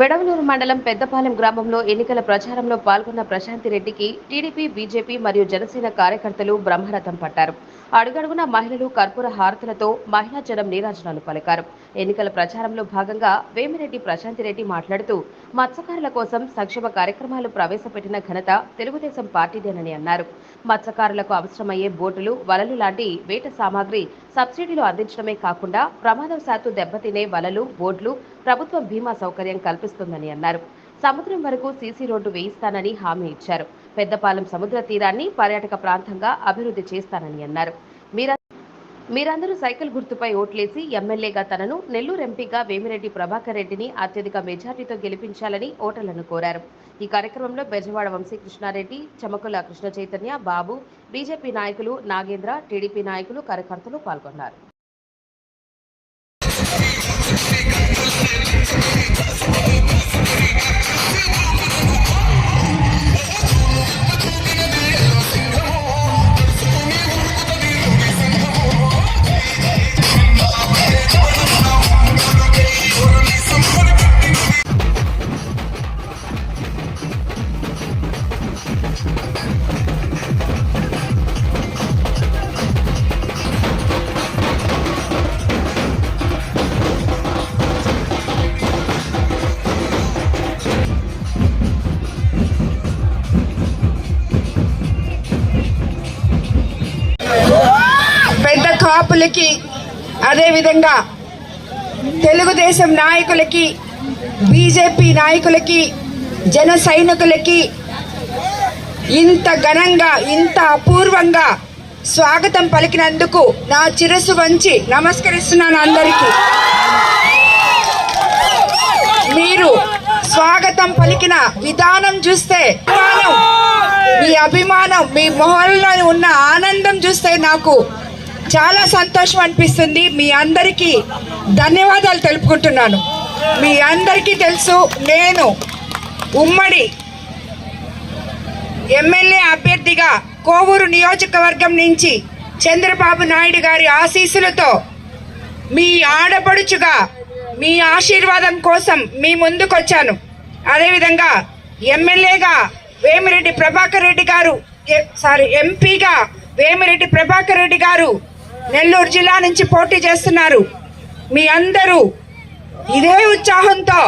వెడవలూరు మండలం పెద్దపాలెం గ్రామంలో ఎన్నికల ప్రచారంలో పాల్గొన్న ప్రశాంతి రెడ్డికి టీడీపీ బీజేపీ మరియు జనసేన కార్యకర్తలు బ్రహ్మరథం పట్టారు. అడుగడుగున మహిళలు కర్పూర హారతులతో మహిళా జనం నీరాజనాలు పలికారు. ఎన్నికల ప్రచారంలో భాగంగా వేమిరెడ్డి ప్రశాంతి రెడ్డి మాట్లాడుతూ మత్స్యకారుల కోసం సంక్షేమ కార్యక్రమాలు ప్రవేశపెట్టిన ఘనత తెలుగుదేశం పార్టీదేనని అన్నారు. మత్స్యకారులకు అవసరమయ్యే బోటులు వలలు లాంటి వేట సామాగ్రి సబ్సిడీలు అందించడమే కాకుండా ప్రమాదవశాత్తు దెబ్బతినే వలలు బోట్లు ప్రభుత్వం బీమా సౌకర్యం కల్పిస్తుందని అన్నారు. సముద్రం వరకు సీసీ రోడ్డు వేయిస్తానని హామీ ఇచ్చారు. పెద్దపాలెం సముద్ర తీరాన్ని పర్యాటక ప్రాంతంగా అభివృద్ధి చేస్తానని అన్నారు. మీర మీరందరూ సైకిల్ గుర్తుపై ఓట్లేసి ఎమ్మెల్యేగా తనను నెల్లూరు ఎంపీగా వేమిరెడ్డి ప్రభాకర్ రెడ్డిని అత్యధిక మెజార్టీతో గెలిపించాలని ఓటర్లను కోరారు. ఈ కార్యక్రమంలో బెజవాడ వంశీ కృష్ణారెడ్డి చమకుల కృష్ణ చైతన్య బాబు బీజేపీ నాయకులు నాగేంద్ర టీడీపీ నాయకులు కార్యకర్తలు పాల్గొన్నారు. పెద్ద కాపులకి అదేవిధంగా తెలుగుదేశం నాయకులకి బీజేపీ నాయకులకి జన సైనికులకి ఇంత ఘనంగా ఇంత అపూర్వంగా స్వాగతం పలికినందుకు నా చిరస్సు వంచి నమస్కరిస్తున్నాను అందరికీ. మీరు స్వాగతం పలికిన విధానం చూస్తే మీ అభిమానం మీ మొహంలో ఉన్న ఆనందం చూస్తే నాకు చాలా సంతోషం అనిపిస్తుంది. మీ అందరికీ ధన్యవాదాలు తెలుపుకుంటున్నాను. మీ అందరికీ తెలుసు నేను ఉమ్మడి ఎమ్మెల్యే అభ్యర్థిగా కోవూరు నియోజకవర్గం నుంచి చంద్రబాబు నాయుడు గారి ఆశీస్సులతో మీ ఆడపడుచుగా మీ ఆశీర్వాదం కోసం మీ ముందుకొచ్చాను. అదేవిధంగా ఎమ్మెల్యేగా వేమిరెడ్డి ప్రభాకర్ రెడ్డి గారు సారీ ఎంపీగా వేమిరెడ్డి ప్రభాకర్ రెడ్డి గారు నెల్లూరు జిల్లా నుంచి పోటీ చేస్తున్నారు. మీ అందరూ ఇదే ఉత్సాహంతో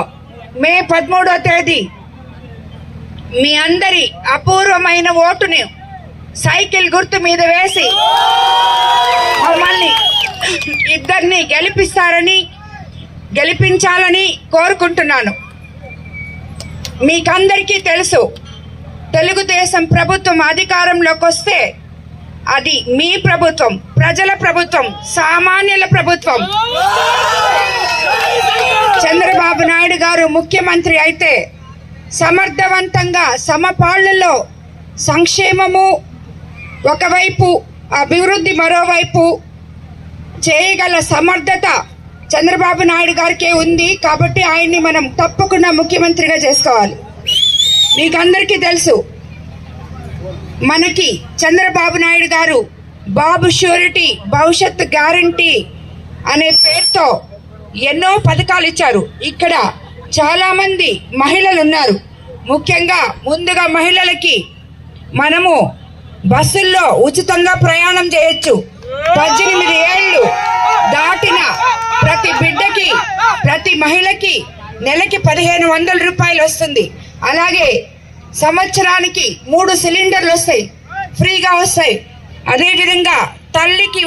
మే పదమూడో తేదీ మీ అందరి అపూర్వమైన ఓటుని సైకిల్ గుర్తు మీద వేసి మమ్మల్ని ఇద్దరిని గెలిపిస్తారని గెలిపించాలని కోరుకుంటున్నాను. మీకందరికీ తెలుసు తెలుగుదేశం ప్రభుత్వం అధికారంలోకి వస్తే అది మీ ప్రభుత్వం ప్రజల ప్రభుత్వం సామాన్యుల ప్రభుత్వం. చంద్రబాబు నాయుడు గారు ముఖ్యమంత్రి అయితే సమర్థవంతంగా సమపాళ్ళలో సంక్షేమము ఒకవైపు అభివృద్ధి మరోవైపు చేయగల సమర్థత చంద్రబాబు నాయుడు గారికే ఉంది కాబట్టి ఆయన్ని మనం తప్పకుండా ముఖ్యమంత్రిగా చేసుకోవాలి. మీకు అందరికీ తెలుసు మనకి చంద్రబాబు నాయుడు గారు బాబు షూరిటీ భవిష్యత్ గ్యారంటీ అనే పేరుతో ఎన్నో పథకాలు ఇచ్చారు. ఇక్కడ చాలా మంది మహిళలు ఉన్నారు ముఖ్యంగా ముందుగా మహిళలకి మనము బస్సుల్లో ఉచితంగా ప్రయాణం చేయొచ్చు. పద్దెనిమిది ఏళ్ళు దాటిన ప్రతి బిడ్డకి ప్రతి మహిళకి నెలకి పదిహేను వందల రూపాయలు వస్తుంది. అలాగే సంవత్సరానికి మూడు సిలిండర్లు వస్తాయి. ఫ్రీగా వస్తాయి. అదేవిధంగా తల్లికి